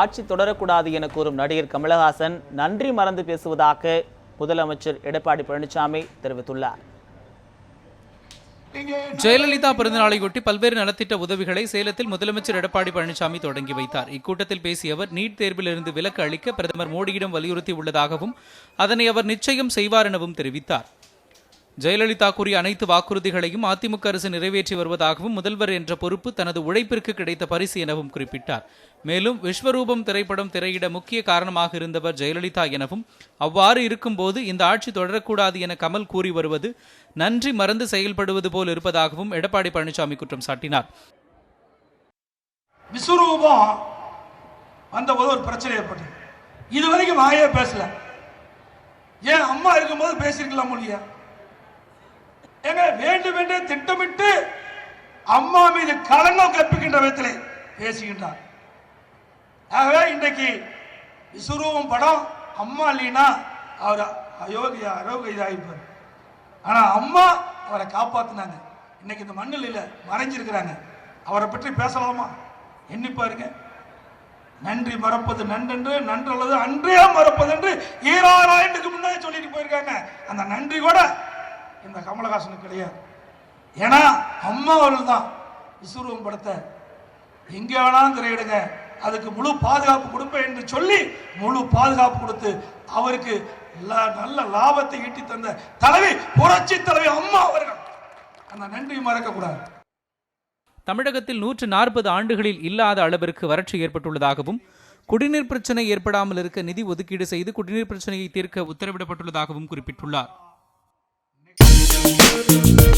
ஆட்சி தொடரக்கூடாது என கூறும் நடிகர் கமலஹாசன் நன்றி மறந்து பேசுவதாக முதலமைச்சர் எடப்பாடி பழனிசாமி தெரிவித்துள்ளார். ஜெயலலிதா பிறந்தநாளையொட்டி பல்வேறு நலத்திட்ட உதவிகளை சேலத்தில் முதலமைச்சர் எடப்பாடி பழனிசாமி தொடங்கி வைத்தார். இக்கூட்டத்தில் பேசிய அவர் நீட் தேர்விலிருந்து விலக்கு அளிக்க பிரதமர் மோடியிடம் வலியுறுத்தி உள்ளதாகவும் அதனை அவர் நிச்சயம் செய்வார் எனவும் தெரிவித்தார். ஜெயலலிதா கூறிய அனைத்து வாக்குறுதிகளையும் அதிமுக அரசு நிறைவேற்றி வருவதாகவும் முதல்வர் என்ற பொறுப்பு தனது உழைப்பிற்கு கிடைத்த பரிசு எனவும் குறிப்பிட்டார். மேலும் விஸ்வரூபம் திரைப்படம் திரையிட முக்கிய காரணமாக இருந்தவர் ஜெயலலிதா எனவும் அவ்வாறு இருக்கும்போது இந்த ஆட்சி தொடரக்கூடாது என கமல் கூறி வருவது நன்றி மறந்து செயல்படுவது போல் இருப்பதாகவும் எடப்பாடி பழனிசாமி குற்றம் சாட்டினார். விஸ்வரூபம் வந்தபோது ஒரு பிரச்சனை ஏற்பட்டது. இது வரைக்கும் வாயே பேசல. ஏன் அம்மா இருக்கும்போது பேசிருக்கலாம் இல்லையா? ஏங்க வேண்டும் என்றே திட்டமிட்டு அம்மா மீது களங்கம் கற்பிக்கின்ற விதத்திலே பேசுகின்றார். ஆகவே இன்றைக்கு விசுரூபம் படம் அம்மா இல்லைன்னா அவர் அயோகியா அரோக இதாகிப்பார். ஆனா அம்மா அவரை காப்பாத்தினாங்க. இன்னைக்கு இந்த மண்ணில் இல்லை மறைஞ்சிருக்கிறாங்க. அவரை பற்றி பேசலாமா? எண்ணி பாருங்க. நன்றி மறப்பது நன்றென்று நன்றல்லது அன்றே மறப்பது என்று ஈராயிரத்துக்கு முன்னாடி சொல்லிட்டு போயிருக்காங்க. அந்த நன்றி கூட இந்த கமலஹாசனுக்கு கிடையாது. ஏன்னா அம்மா அவர்கள் தான் விஸ்வரூபம் படத்தை. எங்கே வேணாலும் திரையிடுங்க. அதுக்கு முழு பாதுகாப்பு கொடுப்பேன் என்று சொல்லி முழு பாதுகாப்பு கொடுத்து அவருக்கு நல்ல லாபத்தை ஈட்டி தந்த தலைவி புரட்சி தலைவி அம்மா அவர்கள். அந்த நன்றி மறக்க கூடாது தமிழகத்தில் நூற்று நாற்பது ஆண்டுகளில் இல்லாத அளவிற்கு வறட்சி ஏற்பட்டுள்ளதாகவும் குடிநீர் பிரச்சனை ஏற்படாமல் இருக்க நிதி ஒதுக்கீடு செய்து குடிநீர் பிரச்சனையை தீர்க்க உத்தரவிடப்பட்டுள்ளதாகவும் குறிப்பிட்டுள்ளார். Thank you.